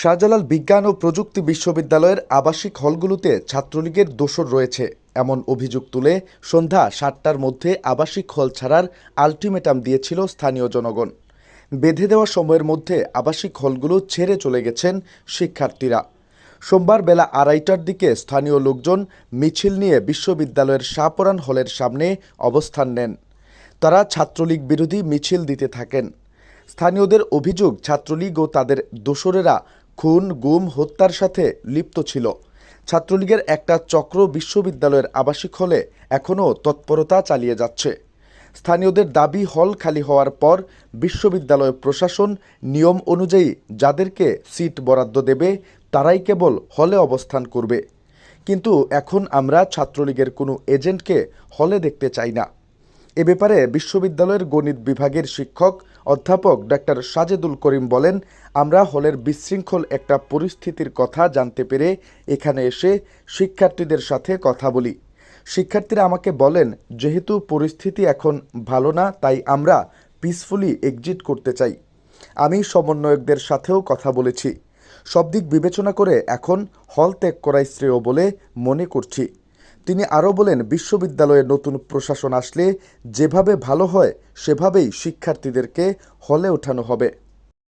শাহজালাল বিজ্ঞান ও প্রযুক্তি বিশ্ববিদ্যালয়ের আবাসিক হলগুলোতে ছাত্রলীগের দোসর রয়েছে। এমন অভিযোগ তুলে সন্ধ্যা সাতটার মধ্যে আবাসিক হল ছাড়ার আলটিমেটাম দিয়েছিল স্থানীয় জনগণ। বেঁধে দেওয়া সময়ের মধ্যে আবাসিক হলগুলো ছেড়ে চলে গেছেন শিক্ষার্থীরা। সোমবার বেলা আড়াইটার দিকে স্থানীয় লোকজন মিছিল নিয়ে বিশ্ববিদ্যালয়ের শাহপরান হলের সামনে অবস্থান নেন। তারা ছাত্রলীগ বিরোধী মিছিল দিতে থাকেন। স্থানীয়দের অভিযোগ, ছাত্রলীগ ও তাদের দোসরেরা খুন, গুম, হত্যার সাথে লিপ্ত ছিল। ছাত্রলীগের একটা চক্র বিশ্ববিদ্যালয়ের আবাসিক হলে এখনও তৎপরতা চালিয়ে যাচ্ছে। স্থানীয়দের দাবি, হল খালি হওয়ার পর বিশ্ববিদ্যালয় প্রশাসন নিয়ম অনুযায়ী যাদেরকে সিট বরাদ্দ দেবে, তারাই কেবল হলে অবস্থান করবে। কিন্তু এখন আমরা ছাত্রলীগের কোনো এজেন্টকে হলে দেখতে চাই না। এ ব্যাপারে বিশ্ববিদ্যালয়ের গণিত বিভাগের শিক্ষক অধ্যাপক ডাক্তার সাজেদুল করিম বলেন, আমরা হলের বিশৃঙ্খল একটা পরিস্থিতির কথা জানতে পেরে এখানে এসে শিক্ষার্থীদের সাথে কথা বলি। শিক্ষার্থীরা আমাকে বলেন, যেহেতু পরিস্থিতি এখন ভালো না, তাই আমরা পিসফুলি এক্সিট করতে চাই। আমি সমন্বয়কদের সাথেও কথা বলেছি। সব দিক বিবেচনা করে এখন হল ত্যাগ করাই শ্রেয় বলে মনে করছি। তিনি আরও বলেন, বিশ্ববিদ্যালয়ে নতুন প্রশাসন আসলে যেভাবে ভালো হয়, সেভাবেই শিক্ষার্থীদেরকে হলে ওঠানো হবে।